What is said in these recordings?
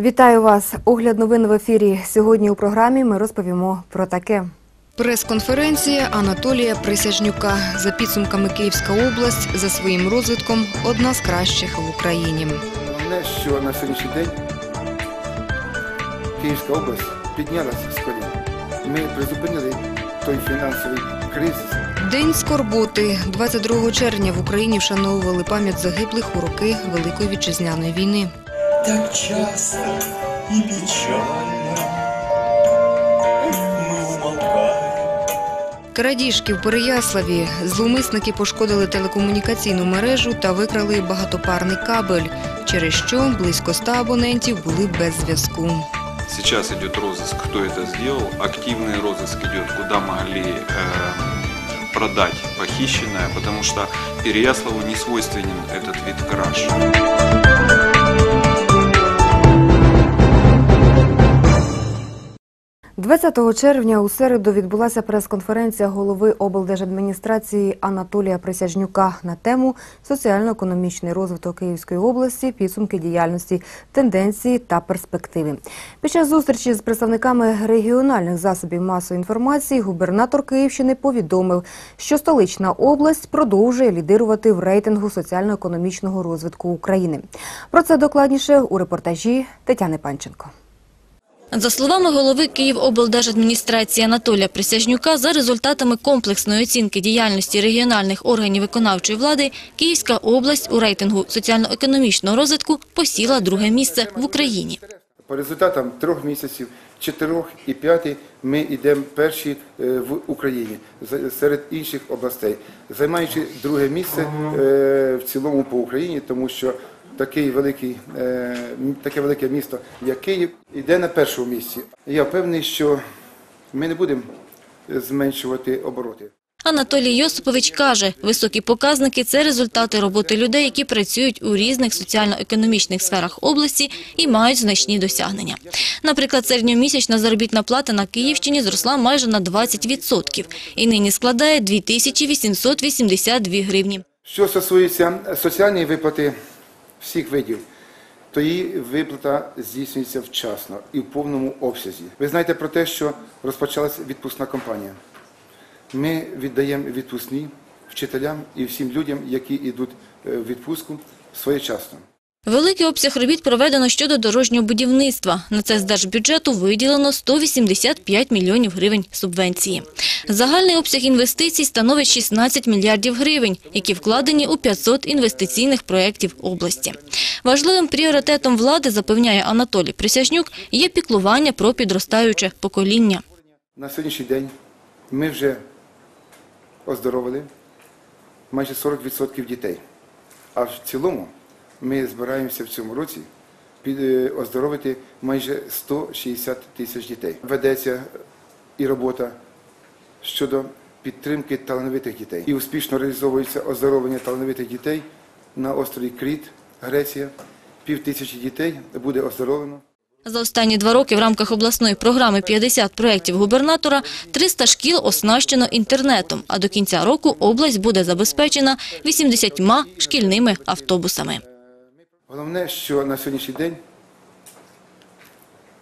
Вітаю вас. Огляд новин в ефірі. Сьогодні у програмі ми розповімо про таке. Прес-конференція Анатолія Присяжнюка. За підсумками Київська область за своїм розвитком одна з кращих в Україні. Головне, що на сьогоднішній день Київська область піднялася з колін. Ми призупинили той фінансовий кризис. День скорботи 22 червня в Україні вшановували пам'ять загиблих у роки Великої вітчизняної війни Так часто и печально мы умолкаем. Крадіжки в Переяславі. Зловмисники пошкодили телекомунікаційну мережу та викрали багатопарний кабель, через що близько 100 абонентів були без зв'язку. Сейчас идет розыск, кто это сделал. Активный розыск идет, куда могли э, продать похищенное, потому что Переяславу не свойственен этот вид краж. 20 червня у середу відбулася прес-конференція голови облдержадміністрації Анатолія Присяжнюка на тему соціально-економічний розвиток Київської області, підсумки діяльності, тенденції та перспективи. Під час зустрічі з представниками регіональних засобів масової інформації губернатор Київщини повідомив, що столична область продовжує лідирувати в рейтингу соціально-економічного розвитку України. Про це докладніше у репортажі Тетяни Панченко. За словами голови Київоблдержадміністрації Анатолія Присяжнюка, за результатами комплексної оцінки діяльності регіональних органів виконавчої влади, Київська область у рейтингу соціально-економічного розвитку посіла друге місце в Україні. По результатам трьох місяців, чотирьох і п'яти, ми йдемо перші е, в Україні серед інших областей, займаючи друге місце е, в цілому по Україні, тому що такий великий, е, таке велике місто, як Київ, йде на першому місці. Я впевнений, що ми не будемо зменшувати обороти. Анатолій Йосипович каже, високі показники – це результати роботи людей, які працюють у різних соціально-економічних сферах області і мають значні досягнення. Наприклад, середньомісячна заробітна плата на Київщині зросла майже на 20% і нині складає 2882 гривні. Що стосується соціальної виплати всіх видів, то її виплата здійснюється вчасно і в повному обсязі. Ви знаєте про те, що розпочалася відпускна кампанія. Ми віддаємо відпускні вчителям і всім людям, які йдуть е, в відпустку своєчасно. Великий обсяг робіт проведено щодо дорожнього будівництва. На це з держбюджету виділено 185 мільйонів гривень субвенції. Загальний обсяг інвестицій становить 16 мільярдів гривень, які вкладені у 500 інвестиційних проєктів області. Важливим пріоритетом влади, запевняє Анатолій Присяжнюк, є піклування про підростаюче покоління. На сьогоднішній день ми вже оздоровили майже 40% дітей. А в цілому ми збираємося в цьому році е, оздоровити майже 160 тисяч дітей. Ведеться і робота щодо підтримки талановитих дітей. І успішно реалізовується оздоровлення талановитих дітей на острові Кріт, Греція. Пів тисячі дітей буде оздоровлено. За останні два роки в рамках обласної програми «50 проєктів губернатора» 300 шкіл оснащено інтернетом, а до кінця року область буде забезпечена 80 шкільними автобусами. Головне, що на сьогоднішній день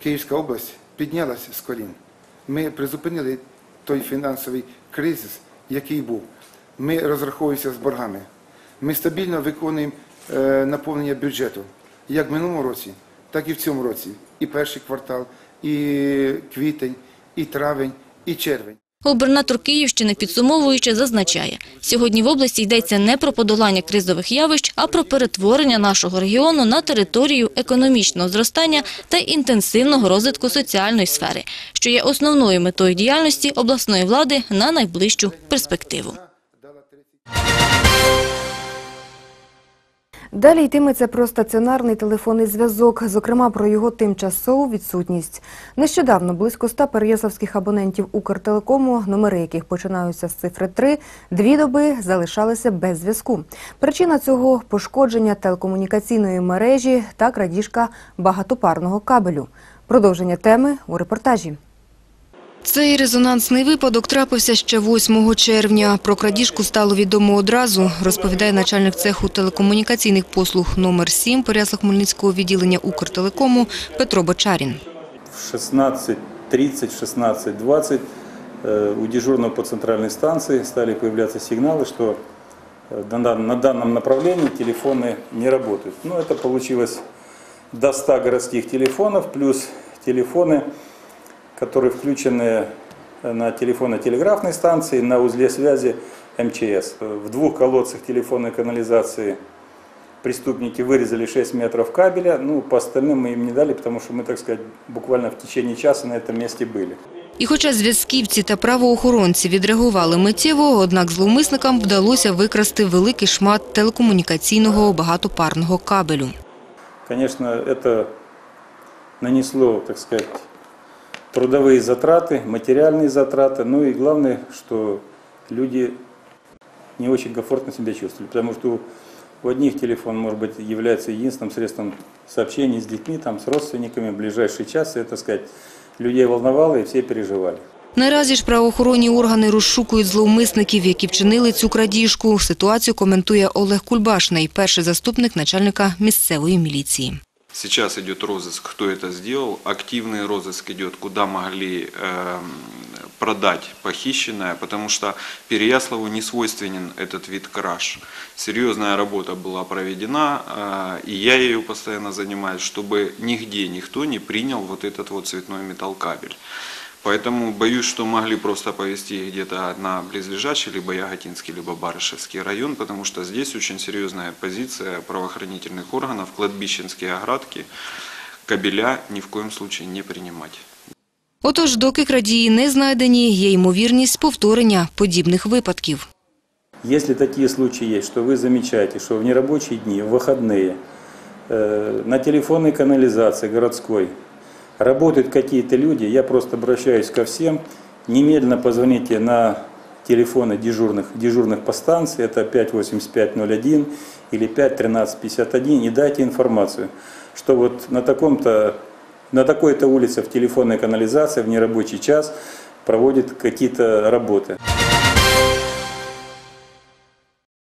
Київська область піднялася з колін. Ми призупинили той фінансовий кризис, який був. Ми розраховуємося з боргами. Ми стабільно виконуємо е, наповнення бюджету, як в минулому році, так і в цьому році. І перший квартал, і квітень, і травень, і червень. Губернатор Київщини, підсумовуючи, зазначає, сьогодні в області йдеться не про подолання кризових явищ, а про перетворення нашого регіону на територію економічного зростання та інтенсивного розвитку соціальної сфери, що є основною метою діяльності обласної влади на найближчу перспективу. Далі йтиметься про стаціонарний телефонний зв'язок, зокрема про його тимчасову відсутність. Нещодавно близько 100 переяславських абонентів Укртелекому, номери яких починаються з цифри 3, дві доби залишалися без зв'язку. Причина цього – пошкодження телекомунікаційної мережі та крадіжка багатопарного кабелю. Продовження теми у репортажі. Цей резонансний випадок трапився ще 8 червня. Про крадіжку стало відомо одразу, розповідає начальник цеху телекомунікаційних послуг номер 7 Переяслав-Хмельницького відділення Укртелекому Петро Бочарін. в 16.30, 16.20 э, у дежурного по центральной станции стали появляться сигналы, что э, на дан- на данном направлении телефоны не работают. Ну, это получилось до 100 городских телефонов, плюс телефоны, которые включены э, на телефонно-телеграфной станции, на узле связи МЧС. Э, В двух колодцах телефонной канализации преступники вырезали 6 метров кабеля, ну, по остальным мы им не дали, потому что мы, так сказать, буквально в течение часа на этом месте были. І хоча зв'язківці та правоохоронці відреагували миттєво, однак зловмисникам вдалося викрасти великий шмат телекомунікаційного багатопарного кабелю. Конечно, это нанесло, так сказать, трудовые затраты, материальные затраты, ну и главное, что люди не очень комфортно себя чувствовали, потому что у одних телефон, может быть, является единственным средством сообщения с детьми, там, с родственниками, в ближайший час, и, так сказать, людей волновало, и все переживали. Наразі ж правоохоронні органи розшукують зловмисників, які вчинили цю крадіжку. Ситуацію коментує Олег Кульбашний, перший заступник начальника місцевої міліції. Сейчас идет розыск, кто это сделал. Активный розыск идет, куда могли эм, продать похищенное, потому что Переяславу не свойственен этот вид краж. Серьезная работа была проведена, э, и я ею постоянно занимаюсь, чтобы нигде никто не принял вот этот вот цветной металлкабель. Поэтому боюсь, что могли просто повезти их где-то на близлежащий, либо Яготинский, либо Барышевский район, потому что здесь очень серьезная позиция правоохранительных органов, кладбищенские оградки, кабеля ни в коем случае не принимать. Отож, доки крадії не знайдені, є ймовірність повторення подібних випадків. Если такие случаи есть, что вы замечаете, что в нерабочие дни, в выходные, э, на телефонной канализации городской работают какие-то люди, я просто обращаюсь ко всем, немедленно позвоните на телефоны дежурных, дежурных по станции, это 58501 или 51351 и дайте информацию, что вот на таком-то, на такой-то улице в телефонной канализации в нерабочий час проводят какие-то работы.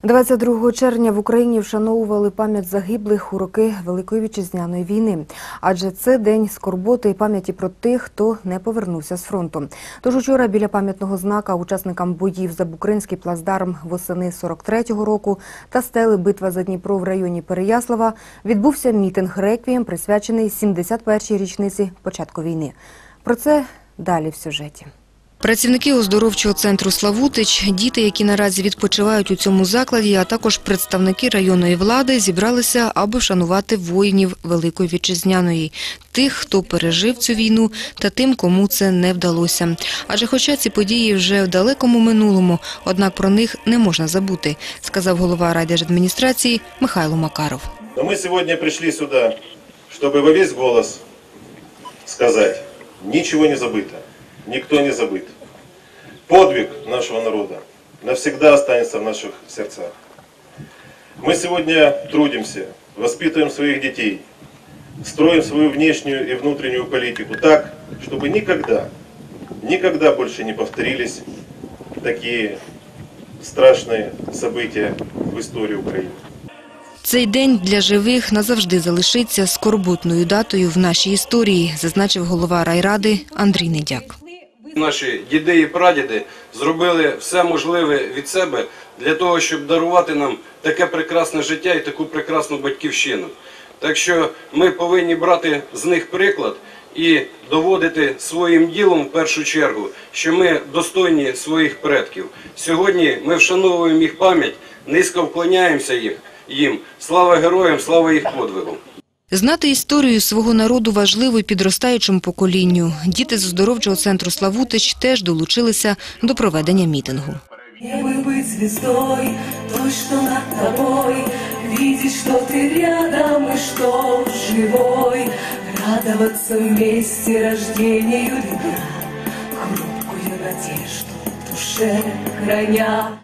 22 червня в Україні вшановували пам'ять загиблих у роки Великої вітчизняної війни. Адже це день скорботи і пам'яті про тих, хто не повернувся з фронту. Тож учора біля пам'ятного знака учасникам боїв за Букринський плацдарм восени 43-го року та стели битва за Дніпро в районі Переяслава відбувся мітинг реквієм, присвячений 71-й річниці початку війни. Про це далі в сюжеті. Працівники оздоровчого центру Славутич, діти, які наразі відпочивають у цьому закладі, а також представники районної влади зібралися, аби вшанувати воїнів Великої Вітчизняної, тих, хто пережив цю війну, та тим, кому це не вдалося. Адже хоча ці події вже в далекому минулому, однак про них не можна забути, сказав голова райдержадміністрації Михайло Макаров. Но мы сегодня пришли сюда, чтобы во весь голос сказать, ничего не забыто, никто не забыт. Подвиг нашего народа навсегда останется в наших сердцах. Мы сегодня трудимся, воспитываем своих детей, строим свою внешнюю и внутреннюю политику так, чтобы никогда, никогда больше не повторились такие страшные события в истории Украины. Цей день для живих назавжди залишиться скорботною датою в нашій історії, зазначив голова райради Андрій Недяк. Наші діди і прадіди зробили все можливе від себе для того, щоб дарувати нам таке прекрасне життя і таку прекрасну батьківщину. Так що ми повинні брати з них приклад і доводити своїм ділом в першу чергу, що ми достойні своїх предків. Сьогодні ми вшановуємо їх пам'ять, низько вклоняємося їх їм. Слава героям, слава їх подвигу. Знати історію свого народу важливо й підростаючому поколінню. Діти з оздоровчого центру Славутич теж долучилися до проведення мітингу. Мне бы быть звездой, той, что над тобой, видеть, что ты рядом и что живой, радоваться вместе рождению дня, хрупкую надежду в душе храня.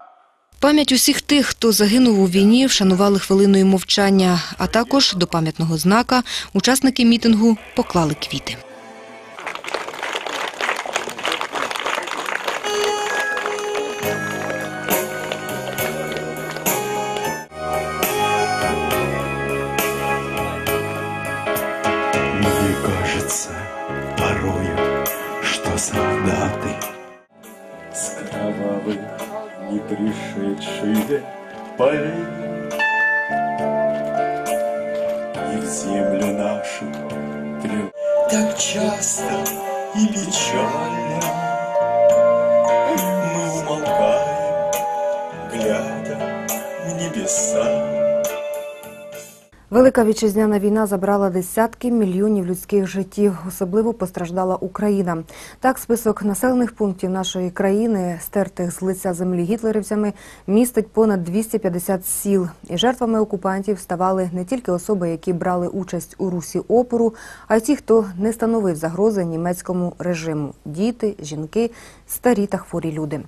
Пам'ять усіх тих, хто загинув у війні, вшанували хвилиною мовчання. А також до пам'ятного знака учасники мітингу поклали квіти. Мені кажеться порою, що солдати з кровавих не пришедшие полей и в землю нашу прил- Так часто и печально мы умолкаем, глядя в небеса. Велика вітчизняна війна забрала десятки мільйонів людських життів. Особливо постраждала Україна. Так, список населених пунктів нашої країни, стертих з лиця землі гітлерівцями, містить понад 250 сіл. І жертвами окупантів ставали не тільки особи, які брали участь у русі опору, а й ті, хто не становив загрози німецькому режиму: діти, жінки, старі та хворі люди.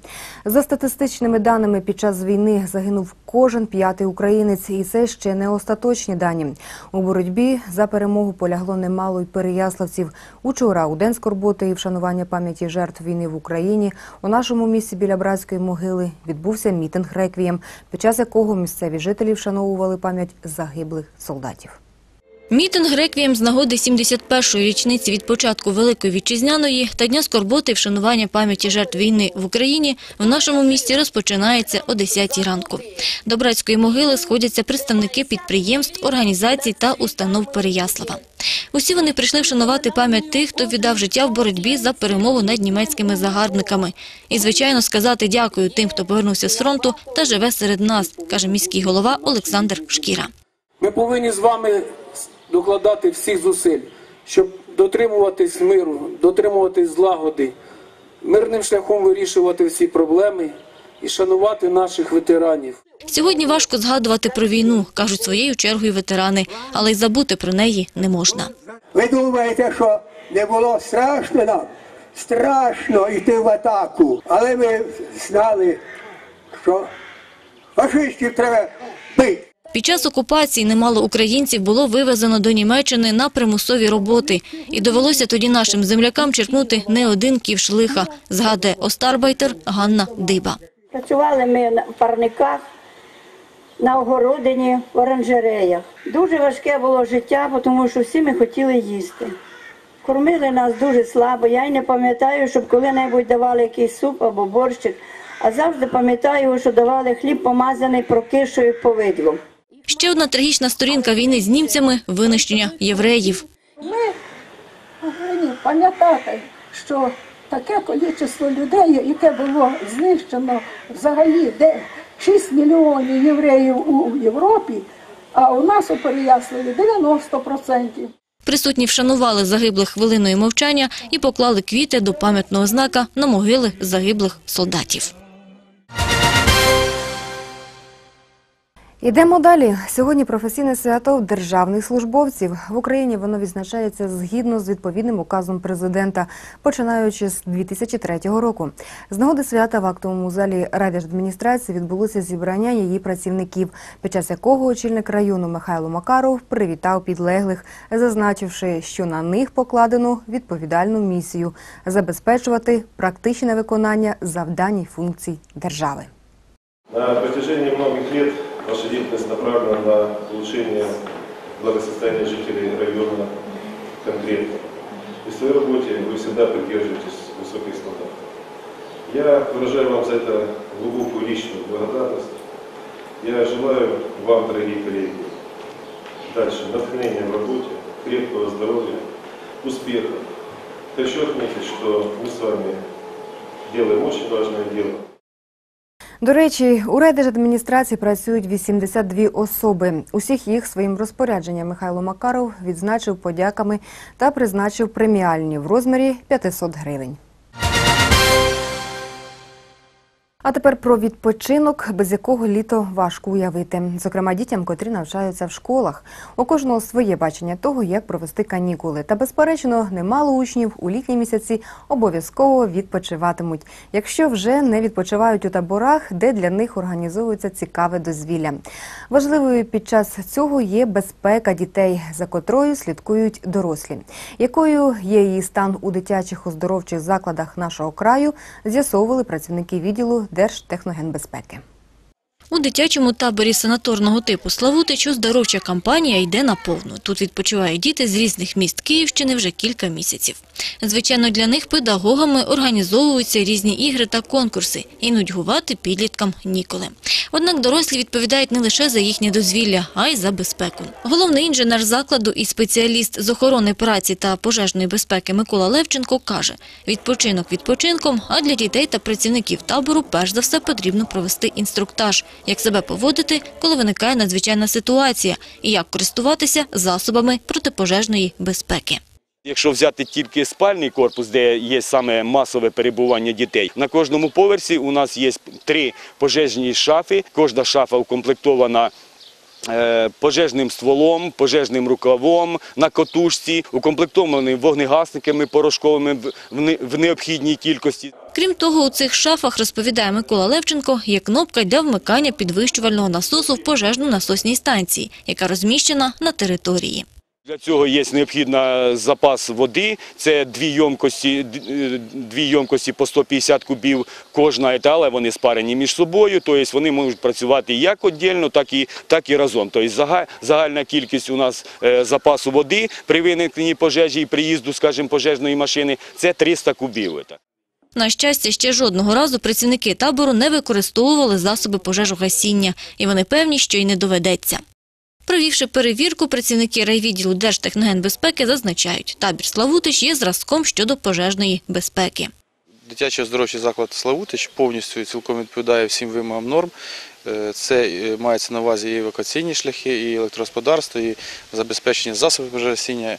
За статистичними даними, під час війни загинув кожен п'ятий українець, і це ще не остаточні дані. У боротьбі за перемогу полягло немало й переяславців. Учора у день скорботи і вшанування пам'яті жертв війни в Україні у нашому місті біля братської могили відбувся мітинг реквієм, під час якого місцеві жителі вшановували пам'ять загиблих солдатів. Мітинг реквієм з нагоди 71-ї річниці від початку Великої Вітчизняної та Дня скорботи і вшанування пам'яті жертв війни в Україні в нашому місті розпочинається о 10 ранку. До братської могили сходяться представники підприємств, організацій та установ Переяслава. Усі вони прийшли вшанувати пам'ять тих, хто віддав життя в боротьбі за перемогу над німецькими загарбниками. І, звичайно, сказати дякую тим, хто повернувся з фронту та живе серед нас, каже міський голова Олександр Шкіра. Ми повинні з вами докладати всіх зусиль, щоб дотримуватись миру, дотримуватись злагоди, мирним шляхом вирішувати всі проблеми і шанувати наших ветеранів. Сьогодні важко згадувати про війну, кажуть своєю чергою ветерани, але й забути про неї не можна. Ви думаєте, що не було страшно нам? Страшно йти в атаку. Але ми знали, що фашистів треба бити. Під час окупації немало українців було вивезено до Німеччини на примусові роботи. І довелося тоді нашим землякам черпнути не один ківш лиха, згадує остарбайтер Ганна Диба. Працювали ми на- парниках, на огородині, в оранжереях. Дуже важке було життя, тому що всі ми хотіли їсти. Кормили нас дуже слабо. Я й не пам'ятаю, щоб коли-небудь давали якийсь суп або борщик, а завжди пам'ятаю, що давали хліб помазаний прокишою повидлом. Ще одна трагічна сторінка війни з німцями – винищення євреїв. Ми повинні пам'ятати, що таке кількість людей, яке було знищено взагалі, де 6 мільйонів євреїв у Європі, а у нас у Переяславі 90%. Присутні вшанували загиблих хвилиною мовчання і поклали квіти до пам'ятного знака на могили загиблих солдатів. Ідемо далі. Сьогодні професійне свято державних службовців в Україні. Воно відзначається згідно з відповідним указом президента, починаючи з 2003 року. З нагоди свята в актовому залі райдержадміністрації відбулося зібрання її працівників, під час якого очільник району Михайло Макаров привітав підлеглих, зазначивши, що на них покладено відповідальну місію забезпечувати практичне виконання завдань і функцій держави. На протяжении многих лет ваша деятельность направлена на улучшение благосостояния жителей района конкретно. И в своей работе вы всегда придерживаетесь высоких стандартов. Я выражаю вам за это глубокую личную благодарность. Я желаю вам, дорогие коллеги, дальше натхнения в работе, крепкого здоровья, успехов. Хочу отметить, что мы с вами делаем очень важное дело. До речі, у райдержадміністрації працюють 82 особи. Усіх їх своїм розпорядженням Михайло Макаров відзначив подяками та призначив преміальні в розмірі 500 гривень. А тепер про відпочинок, без якого літо важко уявити. Зокрема, дітям, котрі навчаються в школах. У кожного своє бачення того, як провести канікули. Та, безперечно, немало учнів у літні місяці обов'язково відпочиватимуть, якщо вже не відпочивають у таборах, де для них організовується цікаве дозвілля. Важливою під час цього є безпека дітей, за котрою слідкують дорослі. Якою є її стан у дитячих оздоровчих закладах нашого краю, з'ясовували працівники відділу Держтехногенбезпеки. У дитячому таборі санаторного типу Славутич оздоровча кампанія йде на повну. Тут відпочивають діти з різних міст Київщини вже кілька місяців. Звичайно, для них педагогами організовуються різні ігри та конкурси, і нудьгувати підліткам ніколи. Однак дорослі відповідають не лише за їхнє дозвілля, а й за безпеку. Головний інженер закладу і спеціаліст з охорони праці та пожежної безпеки Микола Левченко каже, відпочинок відпочинком, а для дітей та працівників табору перш за все потрібно провести інструктаж, як себе поводити, коли виникає надзвичайна ситуація, і як користуватися засобами протипожежної безпеки. Якщо взяти тільки спальний корпус, де є саме масове перебування дітей, на кожному поверсі у нас є три пожежні шафи. Кожна шафа укомплектована е, пожежним стволом, пожежним рукавом на котушці, укомплектований вогнегасниками порошковими в необхідній кількості. Крім того, у цих шафах, розповідає Микола Левченко, є кнопка для вмикання підвищувального насосу в пожежно-насосній станції, яка розміщена на території. Для цього є необхідний запас води. Це дві ємкості, дві ємкості по 150 кубів кожна, але вони спарені між собою. Тобто вони можуть працювати як віддільно, так і, так і разом. Тобто загальна кількість у нас е, запасу води при виникненні пожежі і приїзду, скажімо, пожежної машини – це 300 кубів. На щастя, ще жодного разу працівники табору не використовували засоби пожежогасіння, і вони певні, що й не доведеться. Провівши перевірку, працівники райвідділу Держтехногенбезпеки зазначають, табір Славутич є зразком щодо пожежної безпеки. Дитячий оздоровчий заклад Славутич повністю цілком відповідає всім вимогам норм. Е, Це е, мається на увазі і евакуаційні шляхи, і електрогосподарство, і забезпечення засобів пожежогасіння.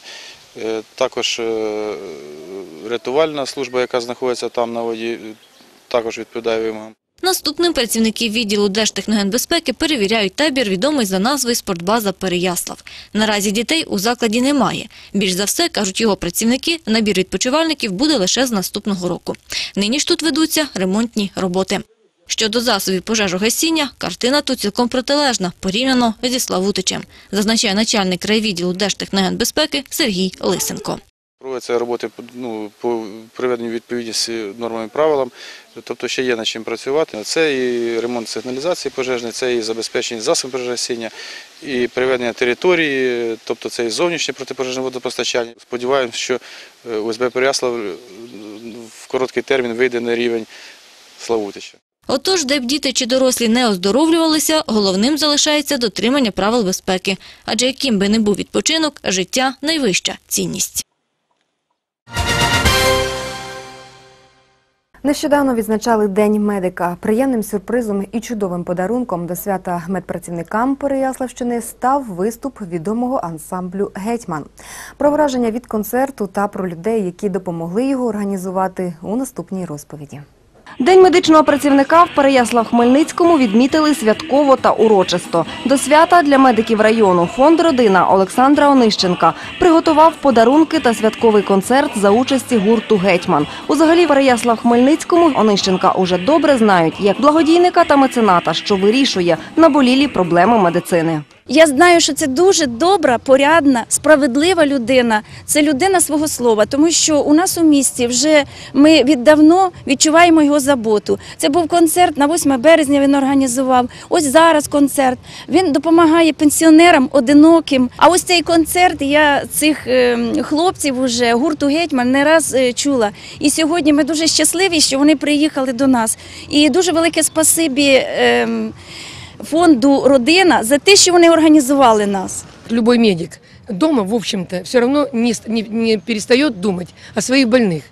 Е, Також е, рятувальна служба, яка знаходиться там на воді, е, також відповідає вимогам. Наступним працівники відділу Держтехногенбезпеки перевіряють табір, відомий за назвою «Спортбаза Переяслав». Наразі дітей у закладі немає. Більш за все, кажуть його працівники, набір відпочивальників буде лише з наступного року. Нині ж тут ведуться ремонтні роботи. Щодо засобів пожежогасіння, картина тут цілком протилежна, порівняно зі Славутичем, зазначає начальник райвідділу Держтехногенбезпеки Сергій Лисенко. Проводяться роботи ну, по приведенню відповідності нормам і правилам, тобто ще є над чим працювати. Це і ремонт сигналізації пожежної, це і забезпечення засобів пожежогасіння, і приведення території, тобто це і зовнішнє протипожежне водопостачання. Сподіваємося, що е, УСБ Переяслав е, в короткий термін вийде на рівень Славутича. Отож, де б діти чи дорослі не оздоровлювалися, головним залишається дотримання правил безпеки. Адже яким би не був відпочинок, життя – найвища цінність. Нещодавно відзначали День медика. Приємним сюрпризом і чудовим подарунком до свята медпрацівникам Переяславщини став виступ відомого ансамблю Гетьман. Про враження від концерту та про людей, які допомогли його організувати у наступній розповіді. День медичного працівника в Переяслав-Хмельницькому відмітили святково та урочисто. До свята для медиків району фонд «Родина» Олександра Онищенка приготував подарунки та святковий концерт за участі гурту «Гетьман». Узагалі в Переяслав-Хмельницькому Онищенка уже добре знають як благодійника та мецената, що вирішує наболілі проблеми медицини. Я знаю, що це дуже добра, порядна, справедлива людина. Це людина свого слова, тому що у нас у місті вже ми віддавно відчуваємо його заботу. Це був концерт на 8 березня. Він організував. Ось зараз концерт. Він допомагає пенсіонерам одиноким. А ось цей концерт я цих е, хлопців уже гурту гетьман не раз е, чула. І сьогодні ми дуже щасливі, що вони приїхали до нас. І дуже велике спасибі ем, фонду «Родина» за те, що вони організували нас. Любой медик дома, в общем-то, все равно не, ст- не, не перестает думать о своих больных.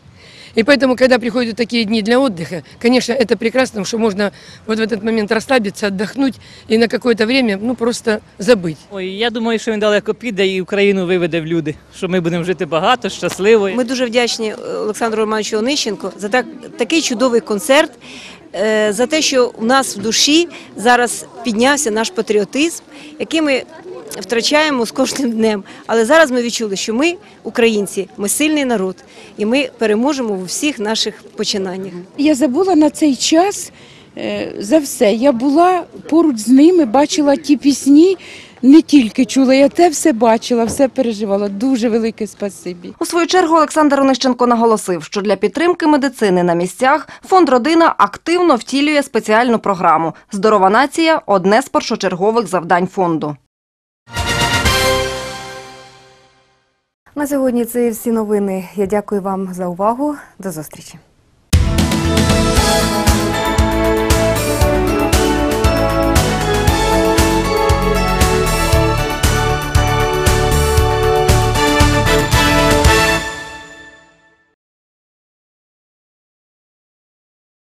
И поэтому, когда приходят такие дни для отдыха, конечно, это прекрасно, что можно вот в этот момент расслабиться, отдохнуть и на какое-то время, ну, просто забыть. Ой, я думаю, що він далеко піде і Україну виведе в люди, що ми будемо жити багато, щасливо. Ми дуже вдячні Олександру Романовичу Онищенко за так, такий чудовий концерт, е, за те, що у нас в душі зараз піднявся наш патріотизм, який ми втрачаємо з кожним днем. Але зараз ми відчули, що ми, українці, ми сильний народ, і ми переможемо у всіх наших починаннях. Я забула на цей час е, за все. Я була поруч з ними, бачила ті пісні, не тільки чула, я те все бачила, все переживала. Дуже велике спасибі. У свою чергу Олександр Онищенко наголосив, що для підтримки медицини на місцях фонд «Родина» активно втілює спеціальну програму «Здорова нація» – одне з першочергових завдань фонду. На сьогодні це всі новини. Я дякую вам за увагу. До зустрічі.